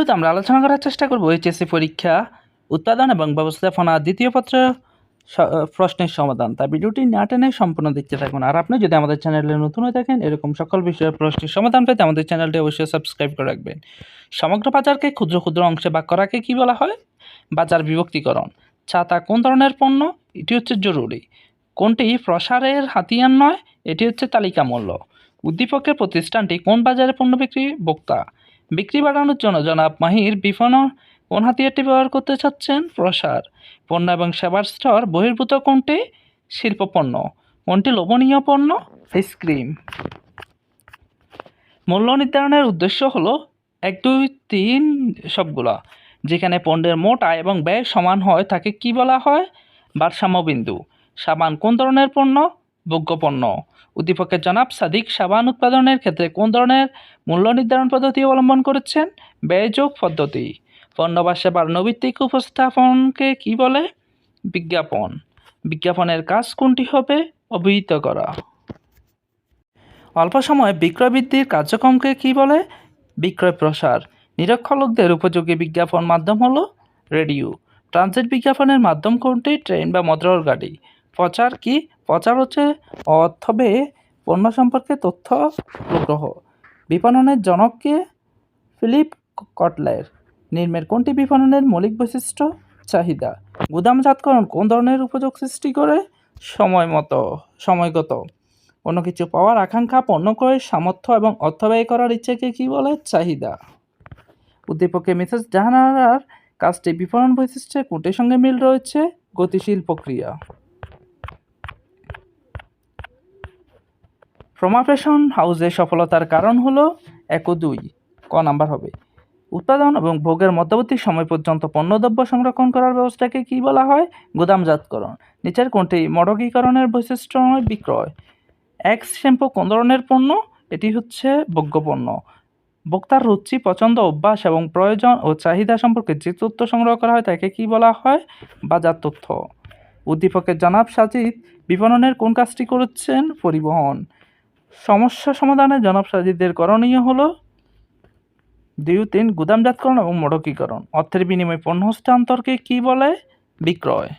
ভিডিওতে আমরা আলোচনা করার চেষ্টা করব। এইচএসসি পরীক্ষা, উৎপাদন এবং ব্যবস্থাপনা দ্বিতীয় পত্র প্রশ্নের সমাধান। তাই ভিডিওটি না টেনে সম্পূর্ণ দেখতে থাকুন। আর আপনি যদি আমাদের চ্যানেলে নতুন হয়ে থাকেন, এরকম সকল বিষয়ে প্রশ্নের সমাধান পেতে আমাদের চ্যানেলটি অবশ্যই সাবস্ক্রাইব করে রাখবেন। সমগ্র বাজারকে ক্ষুদ্র ক্ষুদ্র অংশে ভাগ করাকে কী বলা হয়? বাজার বিভক্তিকরণ। ছাতা কোন ধরনের পণ্য? এটি হচ্ছে জরুরি। কোনটি প্রসারের হাতিয়ার নয়? এটি হচ্ছে তালিকা মূল্য উদ্দীপকের প্রতিষ্ঠানটি কোন বাজারে পণ্য বিক্রি? ভোক্তা। বিক্রি বাড়ানোর জন্য জনাব মাহির বিপণন কোন হাতিয়ারটি ব্যবহার করতে চাচ্ছেন? প্রসার। পণ্য এবং সেবার স্তর বহির্ভূত কোনটি? শিল্প পণ্য কোনটি লোভনীয় পণ্য? আইসক্রিম মূল্য নির্ধারণের উদ্দেশ্য হলো এক, দুই, তিন সবগুলা। যেখানে পণ্যের মোট আয় এবং ব্যয় সমান হয়, তাকে কি বলা হয়? ভারসাম্য বিন্দু সাবান কোন ধরনের পণ্য? ভোগ্য পণ্য উদ্দীপকের জনাব সাদিক সাবান উৎপাদনের ক্ষেত্রে কোন ধরনের মূল্য নির্ধারণ পদ্ধতি অবলম্বন করেছেন? ব্যয়যোগ পদ্ধতি। পণ্য বা সেবার নৈবিত্তিক উপস্থাপনকে কি বলে? বিজ্ঞাপন। বিজ্ঞাপনের কাজ কোনটি হবে? অভিহিত করা। অল্প সময়ে বিক্রয় বৃদ্ধির কার্যক্রমকে কি বলে? বিক্রয় প্রসার। নিরক্ষর উপযোগী বিজ্ঞাপন মাধ্যম হলো রেডিও। ট্রানজিট বিজ্ঞাপনের মাধ্যম কোনটি? ট্রেন বা মোটর গাড়ি প্রচার কি? প্রচার হচ্ছে অর্থবে পণ্য সম্পর্কে তথ্য সংগ্রহ বিপণনের জনককে ফিলিপ কটলার নির্মের কোনটি বিপণনের মৌলিক বৈশিষ্ট্য? চাহিদা। গুদামজাতকরণ কোন ধরনের উপযোগ সৃষ্টি করে? সময় মতো সময়গত। অন্য কিছু পাওয়ার আকাঙ্ক্ষা পণ্য ক্রয়ের সামর্থ্য এবং অর্থ ব্যয় করার ইচ্ছেকে কী বলে? চাহিদা। উদ্দীপকে মিসেস জাহানারার কাজটি বিপণন বৈশিষ্ট্যের কোনটির সঙ্গে মিল রয়েছে? গতিশীল প্রক্রিয়া। প্রমাপেশন হাউসের সফলতার কারণ হলো এক ও দুই ক নাম্বার হবে। উৎপাদন এবং ভোগের মধ্যবর্তী সময় পর্যন্ত পণ্যদ্রব্য সংরক্ষণ করার ব্যবস্থাকে কী বলা হয়? গুদামজাতকরণ। নিচের কোনটি মডকীকরণের বৈশিষ্ট্য নয়? বিক্রয়। এক্স শ্যাম্পু কোন ধরনের পণ্য? এটি হচ্ছে ভোগ্য পণ্য। ভোক্তার রুচি, পছন্দ, অভ্যাস এবং প্রয়োজন ও চাহিদা সম্পর্কে যে তথ্য সংগ্রহ করা হয় তাকে কী বলা হয়? বাজার তথ্য। উদ্দীপকের জনাব সাজিদ, বিপণনের কোন কাজটি করেছেন? পরিবহন। সমস্যা সমাধানে জনাব সাজিদের করণীয় হলো দুই তিন গুদামজাতকরণ এবং মোড়কীকরণ অর্থের বিনিময়ে পণ্য হস্তান্তরকে কী বলে? বিক্রয়।